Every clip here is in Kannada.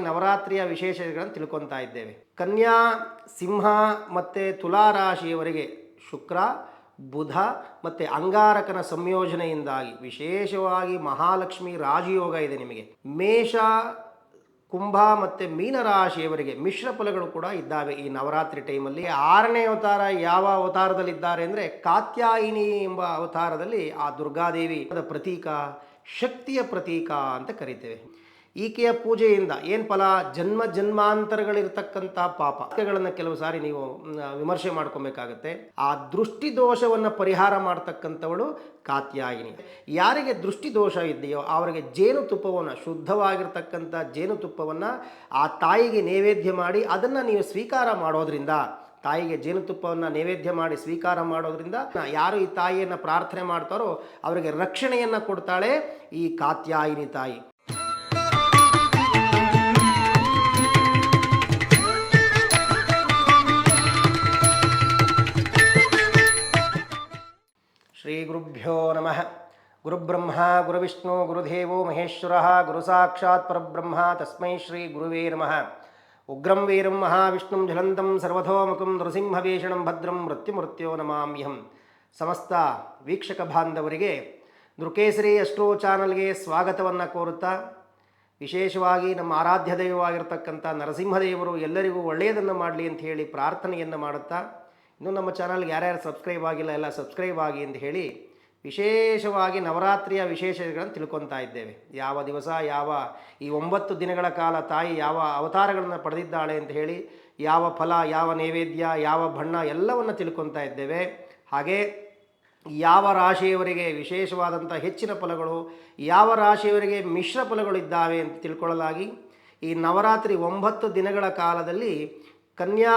ನವರಾತ್ರಿಯ ವಿಶೇಷಗಳನ್ನು ತಿಳ್ಕೊತಾ ಇದ್ದೇವೆ. ಕನ್ಯಾ, ಸಿಂಹ ಮತ್ತು ತುಲಾ ರಾಶಿಯವರಿಗೆ ಶುಕ್ರ, ಬುಧ ಮತ್ತು ಅಂಗಾರಕನ ಸಂಯೋಜನೆಯಿಂದಾಗಿ ವಿಶೇಷವಾಗಿ ಮಹಾಲಕ್ಷ್ಮಿ ರಾಜಯೋಗ ಇದೆ ನಿಮಗೆ. ಮೇಷ, ಕುಂಭ ಮತ್ತು ಮೀನರಾಶಿಯವರಿಗೆ ಮಿಶ್ರ ಫಲಗಳು ಕೂಡ ಇದ್ದಾವೆ ಈ ನವರಾತ್ರಿ ಟೈಮಲ್ಲಿ ಆರನೇ ಅವತಾರ ಯಾವ ಅವತಾರದಲ್ಲಿದ್ದಾರೆ ಅಂದರೆ ಕಾತ್ಯಾಯಿನಿ ಎಂಬ ಅವತಾರದಲ್ಲಿ ಆ ದುರ್ಗಾದೇವಿ ಪ್ರತೀಕ, ಶಕ್ತಿಯ ಪ್ರತೀಕ ಅಂತ ಕರಿತೇವೆ. ಈಕೆಯ ಪೂಜೆಯಿಂದ ಏನು ಫಲ? ಜನ್ಮ ಜನ್ಮಾಂತರಗಳಿರ್ತಕ್ಕಂಥ ಪಾಪಗಳನ್ನು ಕೆಲವು ಸಾರಿ ನೀವು ವಿಮರ್ಶೆ ಮಾಡ್ಕೊಬೇಕಾಗತ್ತೆ. ಆ ದೃಷ್ಟಿ ದೋಷವನ್ನು ಪರಿಹಾರ ಮಾಡ್ತಕ್ಕಂಥವಳು ಕಾತ್ಯಾಯಿನಿ. ಯಾರಿಗೆ ದೃಷ್ಟಿ ದೋಷ ಇದೆಯೋ ಅವರಿಗೆ ಜೇನುತುಪ್ಪವನ್ನು ಶುದ್ಧವಾಗಿರ್ತಕ್ಕಂಥ ಜೇನುತುಪ್ಪವನ್ನು ಆ ತಾಯಿಗೆ ನೈವೇದ್ಯ ಮಾಡಿ ಅದನ್ನು ನೀವು ಸ್ವೀಕಾರ ಮಾಡೋದ್ರಿಂದ, ತಾಯಿಗೆ ಜೇನುತುಪ್ಪವನ್ನು ನೈವೇದ್ಯ ಮಾಡಿ ಸ್ವೀಕಾರ ಮಾಡೋದ್ರಿಂದ ಯಾರು ಈ ತಾಯಿಯನ್ನು ಪ್ರಾರ್ಥನೆ ಮಾಡ್ತಾರೋ ಅವರಿಗೆ ರಕ್ಷಣೆಯನ್ನು ಕೊಡ್ತಾಳೆ ಈ ಕಾತ್ಯಾಯಿನಿ ತಾಯಿ. ಗುರುಭ್ಯೋ ನಮಃ. ಗುರುಬ್ರಹ್ಮ, ಗುರುವಿಷ್ಣು, ಗುರುದೇವೋ, ಮಹೇಶ್ವರ, ಗುರುಸಾಕ್ಷಾತ್ ಪರಬ್ರಹ್ಮ, ತಸ್ಮೈ ಶ್ರೀ ಗುರುವೇ ನಮಃ. ಉಗ್ರಂ, ವೀರಂ, ಮಹಾವಿಷ್ಣುಂ ಜ್ವಲಂತಂ ಸರ್ವಥೋಮುಖಂ ನೃಸಿಂಹವೇಷಣಂ, ಭದ್ರಂ, ಮೃತ್ಯುಮೃತ್ಯೋ ನಮಾಮ್ಯಹಂ. ಸಮಸ್ತ ವೀಕ್ಷಕ ಬಾಂಧವರಿಗೆ ನೃಕೇಸರಿ ಅಸ್ಟ್ರೋ ಚಾನಲ್ಗೆ ಸ್ವಾಗತವನ್ನು ಕೋರುತ್ತಾ, ವಿಶೇಷವಾಗಿ ನಮ್ಮ ಆರಾಧ್ಯ ದೈವವಾಗಿರ್ತಕ್ಕಂಥ ನರಸಿಂಹದೇವರು ಎಲ್ಲರಿಗೂ ಒಳ್ಳೆಯದನ್ನು ಮಾಡಲಿ ಅಂತ ಹೇಳಿ ಪ್ರಾರ್ಥನೆಯನ್ನು ಮಾಡುತ್ತಾ ಇನ್ನು ನಮ್ಮ ಚಾನಲ್ಗೆ ಯಾರ್ಯಾರು ಸಬ್ಸ್ಕ್ರೈಬ್ ಆಗಿಲ್ಲ, ಎಲ್ಲ ಸಬ್ಸ್ಕ್ರೈಬ್ ಆಗಿ ಅಂತ ಹೇಳಿ ವಿಶೇಷವಾಗಿ ನವರಾತ್ರಿಯ ವಿಶೇಷಗಳನ್ನು ತಿಳ್ಕೊತಾ ಇದ್ದೇವೆ. ಯಾವ ದಿವಸ, ಯಾವ ಈ ಒಂಬತ್ತು ದಿನಗಳ ಕಾಲ ತಾಯಿ ಯಾವ ಅವತಾರಗಳನ್ನು ಪಡೆದಿದ್ದಾಳೆ ಅಂತ ಹೇಳಿ, ಯಾವ ಫಲ, ಯಾವ ನೈವೇದ್ಯ, ಯಾವ ಬಣ್ಣ ಎಲ್ಲವನ್ನು ತಿಳ್ಕೊತಾ ಇದ್ದೇವೆ. ಹಾಗೆ ಯಾವ ರಾಶಿಯವರಿಗೆ ವಿಶೇಷವಾದಂಥ ಹೆಚ್ಚಿನ ಫಲಗಳು, ಯಾವ ರಾಶಿಯವರಿಗೆ ಮಿಶ್ರ ಫಲಗಳು ಇದ್ದಾವೆ ಅಂತ ತಿಳ್ಕೊಳ್ಳಲಾಗಿ ಈ ನವರಾತ್ರಿ ಒಂಬತ್ತು ದಿನಗಳ ಕಾಲದಲ್ಲಿ ಕನ್ಯಾ,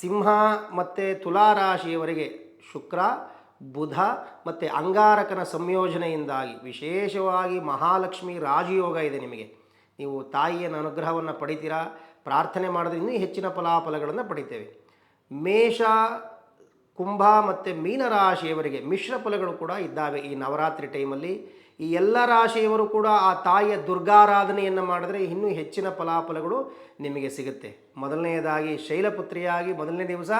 ಸಿಂಹ ಮತ್ತು ತುಲಾ ರಾಶಿಯವರಿಗೆ ಶುಕ್ರ, ಬುಧ ಮತ್ತು ಅಂಗಾರಕನ ಸಂಯೋಜನೆಯಿಂದಾಗಿ ವಿಶೇಷವಾಗಿ ಮಹಾಲಕ್ಷ್ಮಿ ರಾಜಯೋಗ ಇದೆ ನಿಮಗೆ. ನೀವು ತಾಯಿಯ ಅನುಗ್ರಹವನ್ನು ಪಡಿತೀರಾ? ಪ್ರಾರ್ಥನೆ ಇನ್ನೂ ಹೆಚ್ಚಿನ ಫಲಾಫಲಗಳನ್ನು ಪಡಿತೇವೆ. ಮೇಷ, ಕುಂಭ ಮತ್ತು ಮೀನರಾಶಿಯವರಿಗೆ ಮಿಶ್ರ ಫಲಗಳು ಕೂಡ ಇದ್ದಾವೆ ಈ ನವರಾತ್ರಿ ಟೈಮಲ್ಲಿ ಈ ಎಲ್ಲ ರಾಶಿಯವರು ಕೂಡ ಆ ತಾಯಿಯ ದುರ್ಗಾರಾಧನೆಯನ್ನು ಮಾಡಿದರೆ ಇನ್ನೂ ಹೆಚ್ಚಿನ ಫಲಾಫಲಗಳು ನಿಮಗೆ ಸಿಗುತ್ತೆ. ಮೊದಲನೆಯದಾಗಿ ಶೈಲಪುತ್ರಿಯಾಗಿ, ಮೊದಲನೇ ದಿವಸ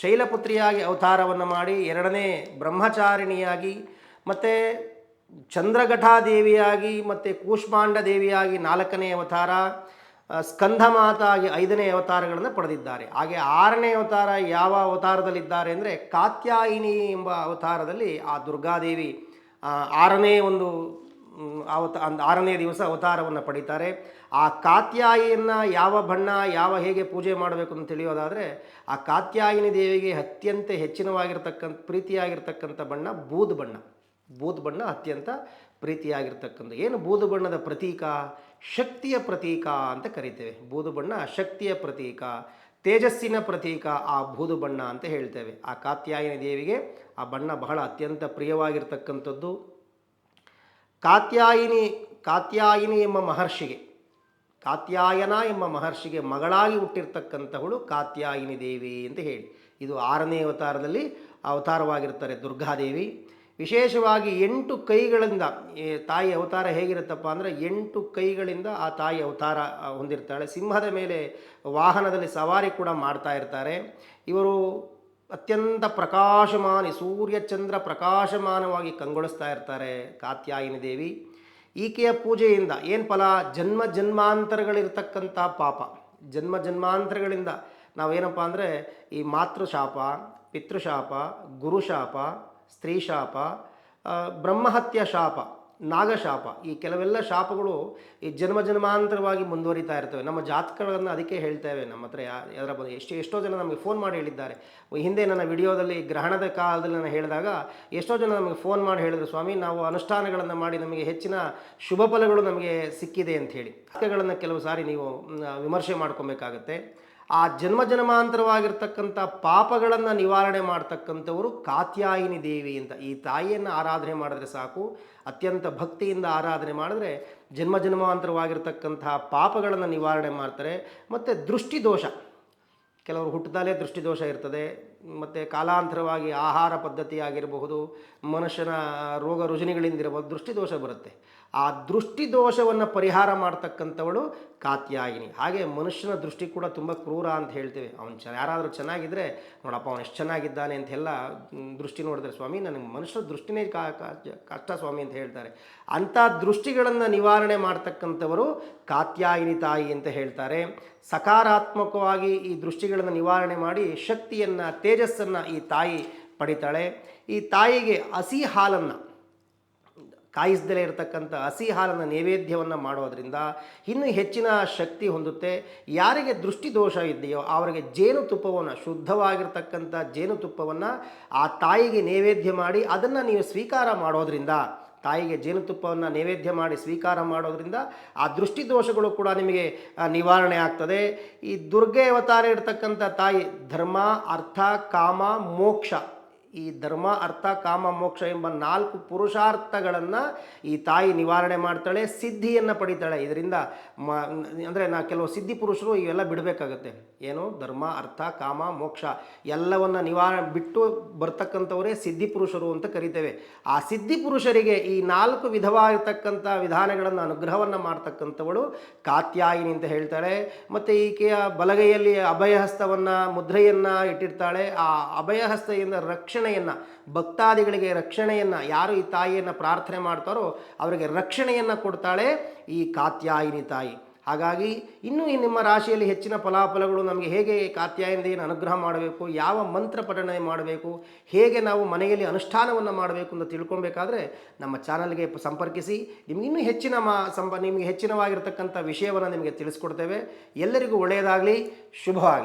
ಶೈಲಪುತ್ರಿಯಾಗಿ ಅವತಾರವನ್ನು ಮಾಡಿ, ಎರಡನೇ ಬ್ರಹ್ಮಚಾರಿಣಿಯಾಗಿ, ಮತ್ತು ಚಂದ್ರಘಟಾದೇವಿಯಾಗಿ, ಮತ್ತು ಕೂಷ್ಮಾಂಡ ದೇವಿಯಾಗಿ ನಾಲ್ಕನೇ ಅವತಾರ ಸ್ಕಂದಮಾತಾಗಿ ಐದನೇ ಅವತಾರಗಳನ್ನು ಪಡೆದಿದ್ದಾರೆ. ಹಾಗೆ ಆರನೇ ಅವತಾರ ಯಾವ ಅವತಾರದಲ್ಲಿದ್ದಾರೆ ಅಂದರೆ ಕಾತ್ಯಾಯಿನಿ ಎಂಬ ಅವತಾರದಲ್ಲಿ ಆ ದುರ್ಗಾದೇವಿ ಆರನೇ ಒಂದು ಅವತ, ಅಂದ ಆರನೇ ದಿವಸ ಅವತಾರವನ್ನು ಪಡಿತಾರೆ. ಆ ಕಾತ್ಯಾಯಿಯನ್ನು ಯಾವ ಬಣ್ಣ, ಯಾವ ಹೇಗೆ ಪೂಜೆ ಮಾಡಬೇಕು ಅಂತ ತಿಳಿಯೋದಾದರೆ, ಆ ಕಾತ್ಯಾಯಿನಿ ದೇವಿಗೆ ಅತ್ಯಂತ ಹೆಚ್ಚಿನವಾಗಿರ್ತಕ್ಕಂಥ, ಪ್ರೀತಿಯಾಗಿರ್ತಕ್ಕಂಥ ಬಣ್ಣ ಬೂದ್ ಬಣ್ಣ. ಬೂದ್ ಬಣ್ಣ ಅತ್ಯಂತ ಪ್ರೀತಿಯಾಗಿರ್ತಕ್ಕಂಥ. ಏನು ಬೂದು ಬಣ್ಣದ ಪ್ರತೀಕ? ಶಕ್ತಿಯ ಪ್ರತೀಕ ಅಂತ ಕರಿತೇವೆ. ಬೂದು ಬಣ್ಣ ಶಕ್ತಿಯ ಪ್ರತೀಕ. ತೇಜಸ್ಸಿನ ಪ್ರತೀಕ ಆ ಬೂದು ಬಣ್ಣ ಅಂತ ಹೇಳ್ತೇವೆ. ಆ ಕಾತ್ಯಾಯಿನಿ ದೇವಿಗೆ ಆ ಬಣ್ಣ ಬಹಳ ಅತ್ಯಂತ ಪ್ರಿಯವಾಗಿರ್ತಕ್ಕಂಥದ್ದು. ಕಾತ್ಯಾಯಿನಿ ಕಾತ್ಯಾಯಿನಿ ಎಂಬ ಮಹರ್ಷಿಗೆ, ಕಾತ್ಯಾಯನ ಎಂಬ ಮಹರ್ಷಿಗೆ ಮಗಳಾಗಿ ಹುಟ್ಟಿರ್ತಕ್ಕಂಥವಳು ಕಾತ್ಯಾಯಿನಿ ದೇವಿ ಅಂತ ಹೇಳಿ. ಇದು ಆರನೇ ಅವತಾರದಲ್ಲಿ ಅವತಾರವಾಗಿರ್ತಾರೆ ದುರ್ಗಾದೇವಿ. ವಿಶೇಷವಾಗಿ ಎಂಟು ಕೈಗಳಿಂದ ತಾಯಿ ಅವತಾರ ಹೇಗಿರುತ್ತಪ್ಪ ಅಂದರೆ ಎಂಟು ಕೈಗಳಿಂದ ಆ ತಾಯಿ ಅವತಾರ ಹೊಂದಿರ್ತಾಳೆ. ಸಿಂಹದ ಮೇಲೆ ವಾಹನದಲ್ಲಿ ಸವಾರಿ ಕೂಡ ಮಾಡ್ತಾ ಇರ್ತಾರೆ. ಇವರು ಅತ್ಯಂತ ಪ್ರಕಾಶಮಾನಿ, ಸೂರ್ಯ ಚಂದ್ರ ಪ್ರಕಾಶಮಾನವಾಗಿ ಕಂಗೊಳಿಸ್ತಾ ಇರ್ತಾರೆ ಕಾತ್ಯಾಯಿನಿ ದೇವಿ. ಈಕೆಯ ಪೂಜೆಯಿಂದ ಏನು ಫಲ? ಜನ್ಮ ಜನ್ಮಾಂತರಗಳಿರ್ತಕ್ಕಂಥ ಪಾಪ. ಜನ್ಮ ಜನ್ಮಾಂತರಗಳಿಂದ ನಾವೇನಪ್ಪ ಅಂದರೆ ಈ ಮಾತೃಶಾಪ, ಪಿತೃಶಾಪ, ಗುರುಶಾಪ, ಸ್ತ್ರೀಶಾಪ ಬ್ರಹ್ಮಹತ್ಯ ಶಾಪ ನಾಗಶಾಪ. ಈ ಕೆಲವೆಲ್ಲ ಶಾಪಗಳು ಈ ಜನ್ಮ ಜನ್ಮಾಂತರವಾಗಿ ಮುಂದುವರಿತಾ ಇರ್ತವೆ. ನಮ್ಮ ಜಾತಕಗಳನ್ನು ಅದಕ್ಕೆ ಹೇಳ್ತೇವೆ ನಮ್ಮ ಹತ್ರ ಯಾರ ಬಂದು ಎಷ್ಟು ಎಷ್ಟೋ ಜನ ನಮಗೆ ಫೋನ್ ಮಾಡಿ ಹೇಳಿದ್ದಾರೆ. ಹಿಂದೆ ನನ್ನ ವಿಡಿಯೋದಲ್ಲಿ ಗ್ರಹಣದ ಕಾಲದಲ್ಲಿ ನಾನು ಹೇಳಿದಾಗ ಎಷ್ಟೋ ಜನ ನಮಗೆ ಫೋನ್ ಮಾಡಿ ಹೇಳಿದ್ರು, ಸ್ವಾಮಿ, ನಾವು ಅನುಷ್ಠಾನಗಳನ್ನು ಮಾಡಿ ನಮಗೆ ಹೆಚ್ಚಿನ ಶುಭ ಫಲಗಳು ನಮಗೆ ಸಿಕ್ಕಿದೆ ಅಂತ ಹೇಳಿ. ಕೆಲವು ಸಾರಿ ನೀವು ವಿಮರ್ಶೆ ಮಾಡ್ಕೊಬೇಕಾಗತ್ತೆ. ಆ ಜನ್ಮ ಜನ್ಮಾಂತರವಾಗಿರ್ತಕ್ಕಂಥ ಪಾಪಗಳನ್ನು ನಿವಾರಣೆ ಮಾಡ್ತಕ್ಕಂಥವರು ಕಾತ್ಯಾಯಿನಿ ದೇವಿ ಅಂತ. ಈ ತಾಯಿಯನ್ನು ಆರಾಧನೆ ಮಾಡಿದ್ರೆ ಸಾಕು, ಅತ್ಯಂತ ಭಕ್ತಿಯಿಂದ ಆರಾಧನೆ ಮಾಡಿದ್ರೆ ಜನ್ಮ ಜನ್ಮಾಂತರವಾಗಿರ್ತಕ್ಕಂತಹ ಪಾಪಗಳನ್ನು ನಿವಾರಣೆ ಮಾಡ್ತಾರೆ. ಮತ್ತು ದೃಷ್ಟಿದೋಷ ಕೆಲವರು ಹುಟ್ಟದಲ್ಲೇ ದೃಷ್ಟಿದೋಷ ಇರ್ತದೆ. ಮತ್ತು ಕಾಲಾಂತರವಾಗಿ ಆಹಾರ ಪದ್ಧತಿಯಾಗಿರಬಹುದು ಮನುಷ್ಯನ ರೋಗ ರುಜಿನಿಗಳಿಂದಿರಬಹುದು ದೃಷ್ಟಿದೋಷ ಬರುತ್ತೆ. ಆ ದೃಷ್ಟಿ ದೋಷವನ್ನು ಪರಿಹಾರ ಮಾಡ್ತಕ್ಕಂಥವಳು ಕಾತ್ಯಾಯಿನಿ. ಹಾಗೆ ಮನುಷ್ಯನ ದೃಷ್ಟಿ ಕೂಡ ತುಂಬ ಕ್ರೂರ ಅಂತ ಹೇಳ್ತೇವೆ. ಅವನು ಚ ಯಾರಾದರೂ ಚೆನ್ನಾಗಿದ್ದರೆ ನೋಡಪ್ಪ, ಅವನು ಎಷ್ಟು ಚೆನ್ನಾಗಿದ್ದಾನೆ ಅಂತೆಲ್ಲ ದೃಷ್ಟಿ ನೋಡಿದ್ರೆ, ಸ್ವಾಮಿ, ನನಗೆ ಮನುಷ್ಯನ ದೃಷ್ಟಿನೇ ಕಾ- ಕಷ್ಟ ಸ್ವಾಮಿ ಅಂತ ಹೇಳ್ತಾರೆ. ಅಂಥ ದೃಷ್ಟಿಗಳನ್ನು ನಿವಾರಣೆ ಮಾಡ್ತಕ್ಕಂಥವರು ಕಾತ್ಯಾಯಿನಿ ತಾಯಿ ಅಂತ ಹೇಳ್ತಾರೆ. ಸಕಾರಾತ್ಮಕವಾಗಿ ಈ ದೃಷ್ಟಿಗಳನ್ನು ನಿವಾರಣೆ ಮಾಡಿ ಶಕ್ತಿಯನ್ನು, ತೇಜಸ್ಸನ್ನು ಈ ತಾಯಿ ಪಡಿತಾಳೆ. ಈ ತಾಯಿಗೆ ಹಸಿ ಹಾಲನ್ನು ಕಾಯಿಸ್ದಲೇ ಇರತಕ್ಕಂಥ ಹಸಿ ಹಾಲನ್ನು ನೈವೇದ್ಯವನ್ನು ಮಾಡೋದರಿಂದ ಇನ್ನೂ ಹೆಚ್ಚಿನ ಶಕ್ತಿ ಹೊಂದುತ್ತೆ. ಯಾರಿಗೆ ದೃಷ್ಟಿ ದೋಷ ಇದೆಯೋ ಅವರಿಗೆ ಜೇನುತುಪ್ಪವನ್ನು ಶುದ್ಧವಾಗಿರ್ತಕ್ಕಂಥ ಜೇನುತುಪ್ಪವನ್ನು ಆ ತಾಯಿಗೆ ನೈವೇದ್ಯ ಮಾಡಿ ಅದನ್ನು ನೀವು ಸ್ವೀಕಾರ ಮಾಡೋದ್ರಿಂದ, ತಾಯಿಗೆ ಜೇನುತುಪ್ಪವನ್ನು ನೈವೇದ್ಯ ಮಾಡಿ ಸ್ವೀಕಾರ ಮಾಡೋದ್ರಿಂದ ಆ ದೃಷ್ಟಿ ದೋಷಗಳು ಕೂಡ ನಿಮಗೆ ನಿವಾರಣೆ ಆಗ್ತದೆ. ಈ ದುರ್ಗೆ ಅವತಾರ ಇರತಕ್ಕಂಥ ತಾಯಿ ಧರ್ಮ, ಅರ್ಥ, ಕಾಮ, ಮೋಕ್ಷ ಈ ಧರ್ಮ, ಅರ್ಥ, ಕಾಮ, ಮೋಕ್ಷ ಎಂಬ ನಾಲ್ಕು ಪುರುಷಾರ್ಥಗಳನ್ನು ಈ ತಾಯಿ ನಿವಾರಣೆ ಮಾಡ್ತಾಳೆ, ಸಿದ್ಧಿಯನ್ನು ಪಡಿತಾಳೆ. ಇದರಿಂದ ಮ, ಅಂದರೆ ನಾ ಕೆಲವು ಸಿದ್ಧಿ ಪುರುಷರು ಇವೆಲ್ಲ ಬಿಡಬೇಕಾಗತ್ತೆ. ಏನು? ಧರ್ಮ, ಅರ್ಥ, ಕಾಮ, ಮೋಕ್ಷ ಎಲ್ಲವನ್ನು ನಿವಾರಣೆ ಬಿಟ್ಟು ಬರ್ತಕ್ಕಂಥವರೇ ಸಿದ್ಧಿ ಪುರುಷರು ಅಂತ ಕರಿತೇವೆ. ಆ ಸಿದ್ಧಿ ಪುರುಷರಿಗೆ ಈ ನಾಲ್ಕು ವಿಧವಾಗಿರ್ತಕ್ಕಂಥ ವಿಧಾನಗಳನ್ನು, ಅನುಗ್ರಹವನ್ನು ಮಾಡ್ತಕ್ಕಂಥವಳು ಕಾತ್ಯಾಯಿನಿ ಅಂತ ಹೇಳ್ತಾಳೆ. ಮತ್ತು ಈಕೆಯ ಬಲಗೈಯಲ್ಲಿ ಅಭಯಹಸ್ತವನ್ನು, ಮುದ್ರೆಯನ್ನು ಇಟ್ಟಿರ್ತಾಳೆ. ಆ ಅಭಯಹಸ್ತೆಯಿಂದ ರಕ್ಷಣೆಯನ್ನು, ಭಕ್ತಾದಿಗಳಿಗೆ ರಕ್ಷಣೆಯನ್ನು, ಯಾರು ಈ ತಾಯಿಯನ್ನು ಪ್ರಾರ್ಥನೆ ಮಾಡ್ತಾರೋ ಅವರಿಗೆ ರಕ್ಷಣೆಯನ್ನು ಕೊಡ್ತಾಳೆ ಈ ಕಾತ್ಯಾಯಿನಿ ತಾಯಿ. ಹಾಗಾಗಿ ಇನ್ನೂ ಈ ನಿಮ್ಮ ರಾಶಿಯಲ್ಲಿ ಹೆಚ್ಚಿನ ಫಲಾಫಲಗಳು ನಮಗೆ ಹೇಗೆ ಕಾತ್ಯಾಯನಿಂದ ಅನುಗ್ರಹ ಮಾಡಬೇಕು, ಯಾವ ಮಂತ್ರ ಪಠಣೆ ಮಾಡಬೇಕು, ಹೇಗೆ ನಾವು ಮನೆಯಲ್ಲಿ ಅನುಷ್ಠಾನವನ್ನು ಮಾಡಬೇಕು ಅಂತ ತಿಳ್ಕೊಬೇಕಾದ್ರೆ ನಮ್ಮ ಚಾನಲ್ಗೆ ಸಂಪರ್ಕಿಸಿ. ನಿಮ್ಗೆ ಇನ್ನೂ ಹೆಚ್ಚಿನ ಮಾ ಸಂಪ ನಿಮಗೆ ಹೆಚ್ಚಿನವಾಗಿರ್ತಕ್ಕಂಥ ವಿಷಯವನ್ನು ನಿಮಗೆ ತಿಳಿಸ್ಕೊಡ್ತೇವೆ. ಎಲ್ಲರಿಗೂ ಒಳ್ಳೆಯದಾಗಲಿ, ಶುಭವಾಗಲಿ.